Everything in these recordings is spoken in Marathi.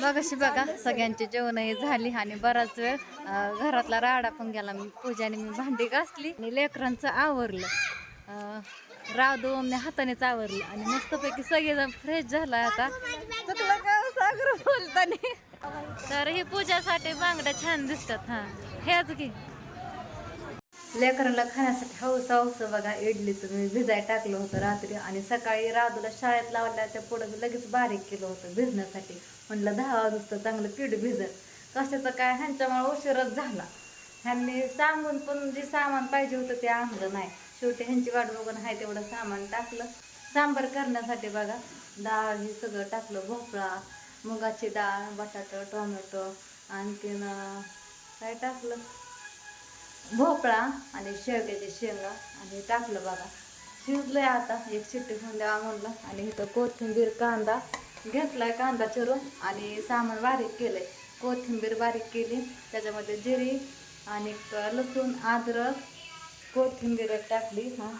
बघाशी बघा सगळ्यांची जेवणही झाली आणि बराच वेळ घरातला राडा पण गेला. मी पूजाने मी भांडी घासली आणि लेकरांचं आवरलं. राव राधू मी हातानेच आवरलं आणि मस्तपैकी सगळेजण फ्रेश झाला आता. चुकलं का हो सागर बोलताना? तर ही पूजासाठी बांगड्या छान दिसतात हा. हेच की. लेकरांना खाण्यासाठी हौस हौस बघा इडलीचं मी भिजाय टाकलं होतं रात्री आणि सकाळी राधूला शाळेत लावल्या त्या पुढं लगेच बारीक केलं होतं भिजण्यासाठी. म्हणलं दहा वाजता चांगलं पीठ भिजत कशाचं काय? ह्यांच्यामुळे उशीरच झाला. ह्यांनी सांगून पण जे सामान पाहिजे होतं ते आणलं नाही. शेवटी ह्यांची वाट बघून आहे तेवढं सामान टाकलं. सांबार करण्यासाठी बघा डाळ हे सगळं टाकलं भोपळा मुगाची डाळ बटाटं टोमॅटो आणखीन काय टाकलं? भोपळा आणि शेवग्याची शेंगा आणि टाकलं बघा. शिजलं आता एक शिट्टी घेऊन द्यावा म्हणलं. आणि इथं कोथिंबीर कांदा घेतलाय कांदा चिरून आणि सामान बारीक केलंय. कोथिंबीर बारीक केली. त्याच्यामध्ये जिरी आणि लसूण अद्रक कोथिंबीर टाकली. हां.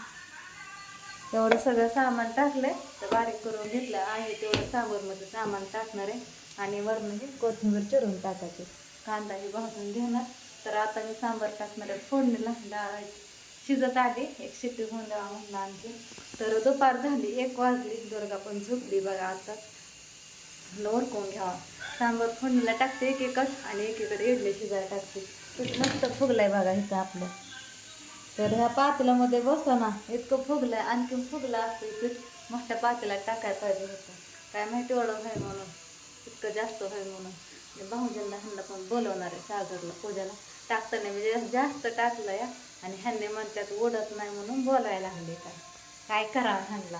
एवढं सगळं सामान टाकलंय. तर बारीक करून घेतलं आहे तेवढं सांबरमध्ये सामान टाकणार आहे. आणि वरून हे कोथिंबीर चिरून टाकायची. कांदा ही भाजून घेणार. तर आता मी सांबार टाकणार आहे. फोडणीला डाळ शिजत आली. एक शिट्टी होऊन द्यावा म्हणलं आणखी. तर दुपार झाली. एक वाजली. दुर्गा पण झोपली बघा आता. म्हणलं कोण घ्यावा. सांबर फोडणीला टाकते एक एकच आणि एकीकडे इडली शिजायला टाकते. पीठ मस्त फुगलाय बघा हिचं आपलं. तर ह्या पातेल्यामध्ये बसा ना इतकं फुगलंय आणखी फुगलं असतं पीठ मोठ्या पातेल्यात टाकायला पाहिजे होतं. काय माहिती एवढं आहे म्हणून. इतकं जास्त होय म्हणून. भाऊजींना ह्यांना पण बोलवणार आहे सागरला पूजाला. टाकताना म्हणजे जास्त टाकलं या आणि ह्यांनी म्हणतात ओढत नाही म्हणून बोलायला लागले काय काय करावं ह्यांना?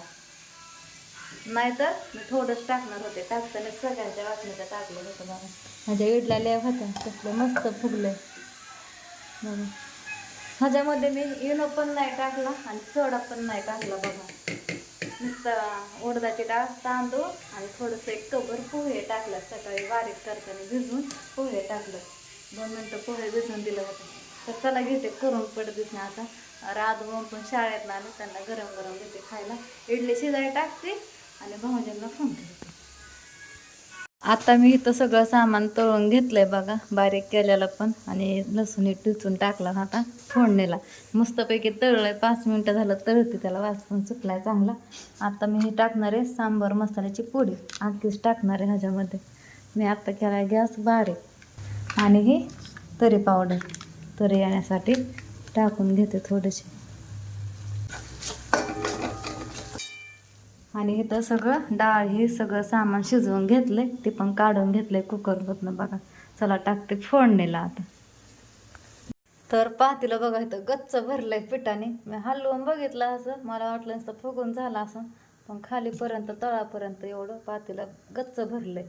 नाहीतर मी थोडंच टाकणार होते. टाकताना सगळ्यांच्या वाटणीचं टाकलं होतं बघा माझ्या इडल्या लेव होत्या. कसलं मस्त फुगलंय. बघा ह्याच्यामध्ये मी इनो पण नाही टाकला आणि सोडा पण नाही टाकला बघा. नुसतं उडदाची डाळ तांदूळ आणि थोडंसं एक कबर पोहे टाकलं. सकाळी बारीक करताना भिजवून पोहे टाकलं. दोन मिनटं पोहे भिजवून दिलं होतं. तर त्याला घेते. करून पडत ना आता. रात पण शाळेत आले त्यांना गरम गरम देते खायला. इडली शिजायला टाकते. आणि भाऊजींना फोन करते. आता मी इथं सगळं सामान तळून घेतलंय बघा बारीक केलेलं पण आणि लसूण हे टिचून टाकला आता फोडणीला. मस्तपैकी तळलंय पाच मिनटं झालं तळते त्याला वास पण सुटलाय चांगला. आता मी हे टाकणार आहे सांबार मसाल्याची पोळी आणखीच टाकणार आहे ह्याच्यामध्ये. मी आत्ता केलाय गॅस बारीक. आणि ही तरी पावडर तरी येण्यासाठी टाकून घेते थोडीशी. आणि इथं सगळं डाळ हे सगळं सामान शिजवून घेतलंय. ते पण काढून घेतलंय कुकरमधनं बघा. चला टाकते फोडणीला आता. तर पातीला बघा इथं गच्च भरलंय पिठाने. मी हलवून बघितलं असं. मला वाटलं असं फुगून झालं असं. पण खालीपर्यंत तळापर्यंत एवढं पातीला गच्च भरलंय.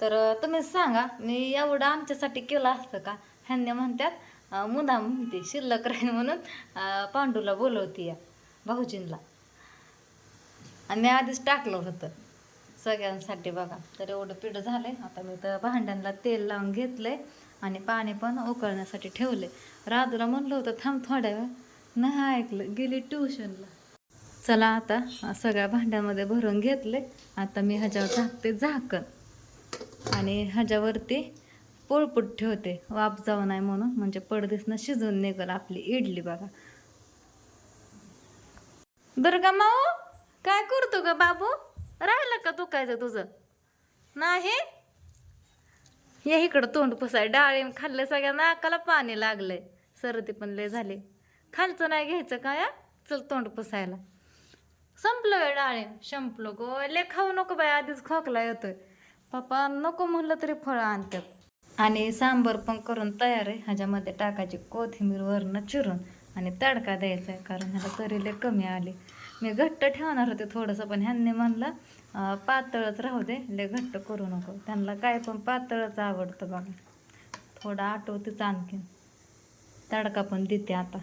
तर तुम्ही सांगा मी एवढं आमच्यासाठी केलं असतं का? ह्यांनी म्हणतात मुदा म्हणते शिल्लक राहील म्हणून पांडूला बोलवती या भाऊजींला आणि मी आधीच टाकलं होतं. सगळ्यांसाठी बघा. तर एवढं पीठ झालंय. आता मी तर भांड्यांना तेल लावून घेतलंय आणि पाणी पण उकळण्यासाठी ठेवले राधूला म्हणलं होतं थांब थोड्या वेळ. नाही ऐकलं. गेली ट्युशनला. चला आता सगळ्या भांड्यामध्ये भरून घेतले आता मी ह्याच्यावर झाकते झाकण. आणि ह्याच्यावरती पोळपूट ठेवते. वाफ जाऊ नाही म्हणून. म्हणजे पडदिसनं शिजून निघल आपली इडली बघा. दुर्गा माऊ! काय करतो ग बाबू? राहिलं का दुखायचं तुझं? नाही? हे इकडं तोंड पुसाय डाळिंब खाल्लं सगळ्या नाकाला पाणी लागलंय. सर्दी पण लय झाली. खालचं नाही घ्यायचं काय चल तोंड पुसायला. संपलं वेळ डाळिंब संपलं गो. ले खाऊ नको बाय आधीच खोकला येतोय. पप्पा नको म्हणलं तरी फळं आणतात. आणि सांबर पण करून तयार आहे. ह्याच्यामध्ये टाकायची कोथिंबीर वरनं चिरून आणि तडका द्यायचा आहे कारण ह्याला तरी लय कमी आली. मी घट्ट ठेवणार होते थोडंसं पण ह्यांनी म्हणलं पातळच राहू दे लय घट्ट करू नको. त्यांना काय पण पातळच आवडतं बघा. थोडं आठवतेच आणखीन. तडका पण देते आता.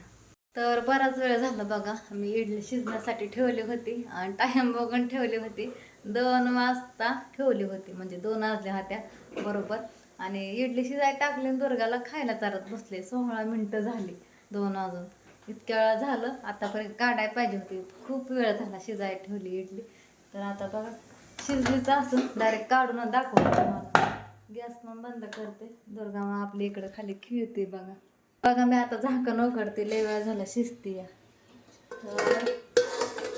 तर बराच वेळ झाला बघा मी इडली शिजण्यासाठी ठेवली होती आणि टाईम बघून ठेवली होती. दोन वाजता ठेवली होती म्हणजे दोन वाजल्या होत्या बरोबर. आणि इडली शिजायला टाकली आणि दुर्गाला खायला चालत बसले. सोळा मिनटं झाली दोन वाजून. इतक्या वेळा झालं आतापर्यंत काढायला पाहिजे होती. खूप वेळ झाला शिजायला ठेवली इडली. तर आता बघा शिजलीचं असून डायरेक्ट काढून दाखवतो गॅस पण बंद करते. दुर्गा मग आपली इकडं खाली खिळते बघा. बघा मी आता झाकण उघडते. लय वेळ झाला शिजते. या तर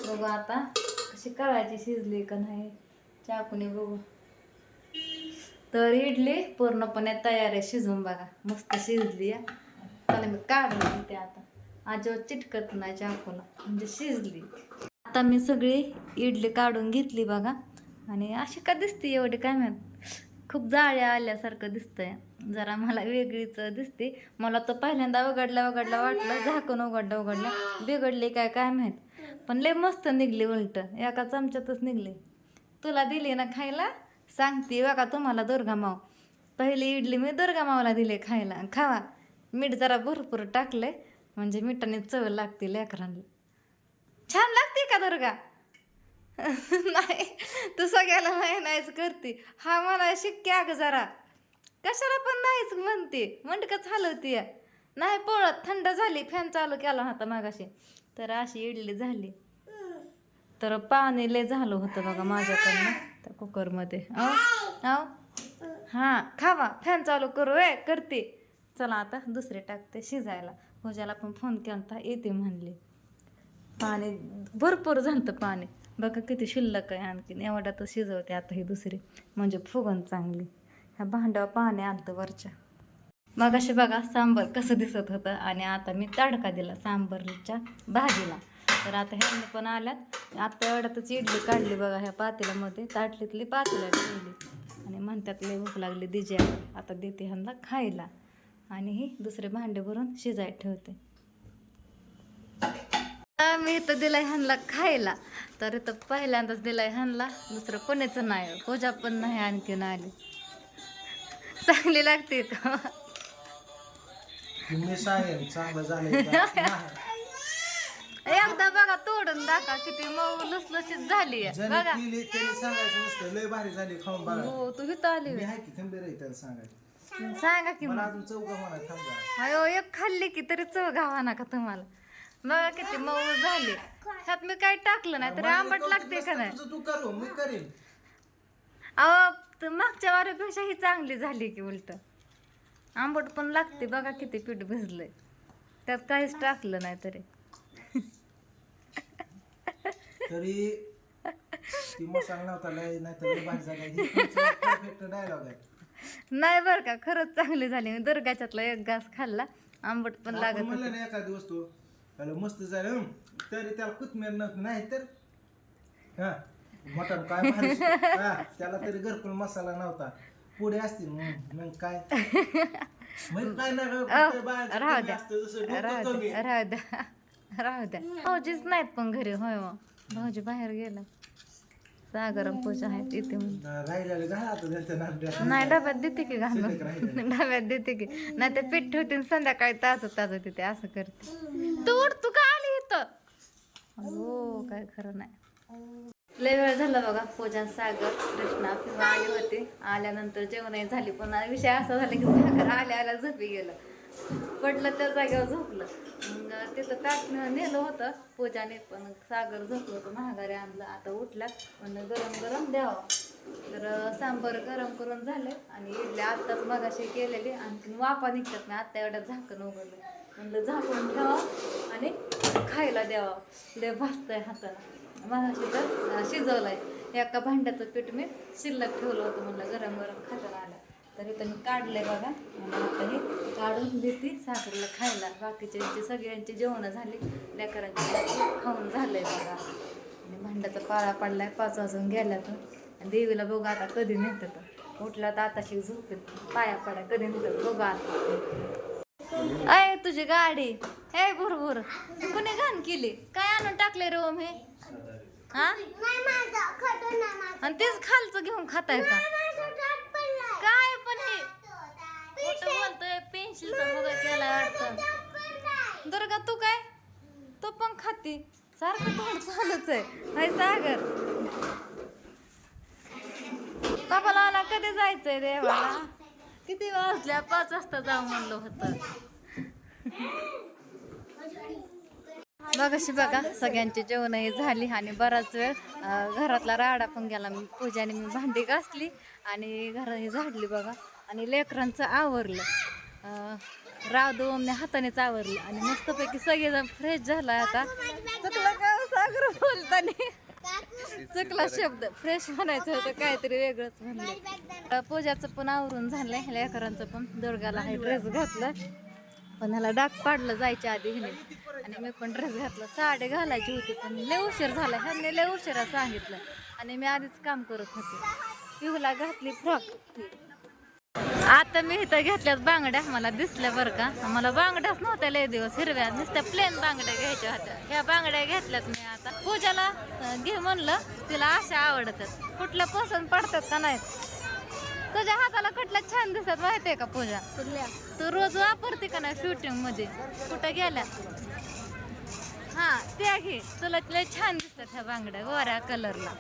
बघू आता कशी करायची शिजली का नाही चाकूने बघू. तर इडली पूर्णपणे तयार आहे शिजवून बघा. मस्त शिजली या चला मी काढून घेते आता. अजिबात चिटकत नाही चाकूला म्हणजे शिजली. आता मी सगळी इडली काढून घेतली बघा. आणि अशी का दिसते एवढी काय माहीत? खूप जाळ्या आल्यासारखं दिसतंय. जरा मला वेगळीच दिसते. मला तर पहिल्यांदा उघडला उघडला वाटलं झाकून उघडलं उघडलं बिघडली काय काय माहीत? पण लय मस्त निघली उलट. एका चमच्यातच निघली. तुला दिली ना खायला? सांगते बघा तुम्हाला दुर्गा माव पहिली इडली मी दुर्गा मावला दिली खायला. खावा. मीठ जरा भरपूर टाकलंय. म्हणजे मिठाने चव लागते लेकरांना. छान लागते का दुर्गा? नाही तू सगळ्याला नाही नाहीच करते. हा मला शिक्के अगं जरा. कशाला पण नाहीच म्हणते. मंडकच हलवती या. नाही पळत थंड झाली फॅन चालू केला होता मागाशी. तर अशी इडली झाली. तर पाणी लय झालं होतं बघा माझ्याकडनं. त्या कुकरमध्ये. अहो हां खावा. फॅन चालू करू ए करते. चला आता दुसरे टाकते शिजायला. पूजाला पण फोन केला येते म्हणले. पाणी भरपूर झालं पाणी. बघा किती शिल्लक आहे आणखीन एवढ्या तर शिजवते आता ही दुसरी. म्हणजे फुगण चांगली. ह्या भांड्यावर पाणी आणतं वरच्या. मग असे बघा सांबर कसं दिसत होतं आणि आता मी तडका दिला सांबरच्या भाजीला. तर आता ह्यांनी पण आल्यात. आता एवढ्यातच इडली काढली बघा ह्या पातेल्यामध्ये ताटलीतली पातेल्या ठेवली आणि म्हणतात लय भूक लागली दिजे. आता देते ह्यांना खायला. आणि ही दुसरे भांडे भरून शिजाय ठेवते. मी इथं दिलाय ह्यांना खायला. तर इथं पहिल्यांदाच दिलाय ह्यांना दुसरं कोणीच नाही. पूजा पण नाही आणखीन आली. चांगली लागते का मी सांगेन चांगलं झालं का? नाही. एकदा बघा तोडून दाखवा किती मऊ लुसलुशीत झाली आहे. बघा. केली त्याने सांगायचं नसतं. लय भारी झाली खाऊन बघा. हो तू इथं आली सांगायचं. सांगा की मला मग. अजून चौका म्हणा थांबा अयो एक खाल्ली की तरी चव घावा नका तुम्हाला? बघा किती मऊ झाली. ह्यात मी काही टाकलं नाही तरी आंबट लागते का नाही? तुझं तू करू मी करीन. अहो त- मागच्या वारीपेक्षा ही चांगली झाली की उलट. आंबट पण लागते बघा किती पीठ भिजलंय. त्यात काहीच टाकलं नाही तरी. तरी ती मसाला नव्हता लय नाही तर भारी झाला. परफेक्ट डायलॉग आहे. नाही बरं का खरंच चांगली झाली. मी दुर्गाच्यातला एक घास खाल्ला आंबट पण आपण लागत म्हणलं होती. ना एखादी वस्तू त्याला मस्त झालं हं, तरी त्याला कुथमेर नव्हतं नाही तर? हा. मटण काय भारी हा, त्याला तरी घरकुल मसाला नव्हता. पुढे असतील मग मग काय? मग काय नाही अहो, कुठे बाहेरचं राहू कमी द्या. असतं, जसं डोकं राहू कमी. द्या राहू द्या. राहू द्या. भाऊजीच नाहीत पण घरी होय मग भाऊजी बाहेर गेला. सागर आणि पूजा त्यांच्या नारड्यात. नाही डब्यात देते की घालून. डब्यात देते की. नाही ते पीठ ठेवते संध्याकाळी ताजं ताजं देते असं करते. तू तू का आली इथं? हो काय खरं नाही. लय वेळ झाला बघा पूजा सागर कृष्णा किंवा आली होती. आल्यानंतर जेवणही झाली पण विषय असा झाला की सागर आल्या आल्या झोपी गेलं. पडलं त्या जागेवर झोपलं. मग तिथं ताट नेलं होतं पूजाने पण सागर झोपलं होतं महागारी आणलं. आता उठला पण गरम गरम द्यावं. तर सांबर गरम करून झाले आणि इडली आत्ताच मगाशी केलेली. आणखीन वाफा निघतात ना आत्ता एवढ्या झाकण उघडलं. म्हणलं झाकून ठेवा आणि खायला द्यावा. लय भाजतंय हाताला. मगाशी तर शिजवलंय. एका भांड्याचं पीठ मी शिल्लक ठेवलं होतं म्हणलं गरम गरम खाताना आलं. तर इथं मी काढलंय बघा. आणि आता हे काढून देते साखरेला खायला. बाकीच्यांची सगळ्यांची जेवणं झाली लेकरांची खाऊन झालंय बघा. आणि भांड्याचा पाळा पडलाय पाच वाजून गेल्या तर आणि देवीला बघू आता कधी नेतात. उठला तर आताशी झोपेत पाया पडा कधी नेतात बघू आता. अय तुझी गाडी. हे भरभर कुणी घाण केली? काय आणून टाकले रे ओम हे? हा? आणि तेच खालचं घेऊन खाताय का? काय पण हे? खोटं बोलतोय पेन्सिलचा बघा केला वाटतं. दुर्गा तू काय? तू पण खाती. सारखं तोंड चालूच आहे. हाय सागर. बाबाला मला कधी जायचंय देवाला? किती वाजल्या? पाच वाजता जाऊ म्हणलं होतं. बघाशी बघा सगळ्यांची जेवणही झाली आणि बराच वेळ घरातला राडा पण गेला. मी पूजाने मी भांडी घासली आणि घराने झाडली बघा. आणि लेकरांचं आवरलं. राव राधू हातानेच आवरलं. आणि मस्तपैकी सगळेजण फ्रेश झाला आता. चुकलं का हो सागर बोलताना? चुकला शब्द. फ्रेश म्हणायचं होतं काहीतरी वेगळंच म्हणलं. पूजाचं पण आवरून झालंय लेकरांचं पण. दुर्गाला हे ड्रेस घातलं. पण ह्याला डाग पाडलं जायच्या आधी हिने. आणि मी पण ड्रेस घातला. साडी घालायची होती पण लय उशीर झाला. ह्यांनी लय उशिरा सांगितलं. आणि मी आधीच काम करत होते. पिहूला घातली फ्रॉक आता मी इथं घेतल्यात बांगड्या. मला दिसल्या बरं का. मला बांगड्याच नव्हत्या लय दिवस. हिरव्या. नुसत्या प्लेन बांगड्या घ्यायच्या होत्या. ह्या बांगड्या घेतल्यात मी आता. पूजाला घे म्हणलं. तिला अशा आवडतात. कुठल्या पसंत पडतात का नाहीत? तुझ्या हाताला कुठल्या छान दिसतात माहितीये का पूजा? तू रोज वापरते का नाही शूटिंगमध्ये? कुठं गेल्या हा त्या घे. तुला लय छान दिसतात ह्या बांगड्या गोऱ्या कलरला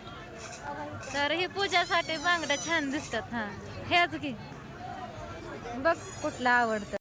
तर ही पूजासाठी बांगड्या छान दिसतात हा. ह्याच घे. बघ कुठलं आवडतं.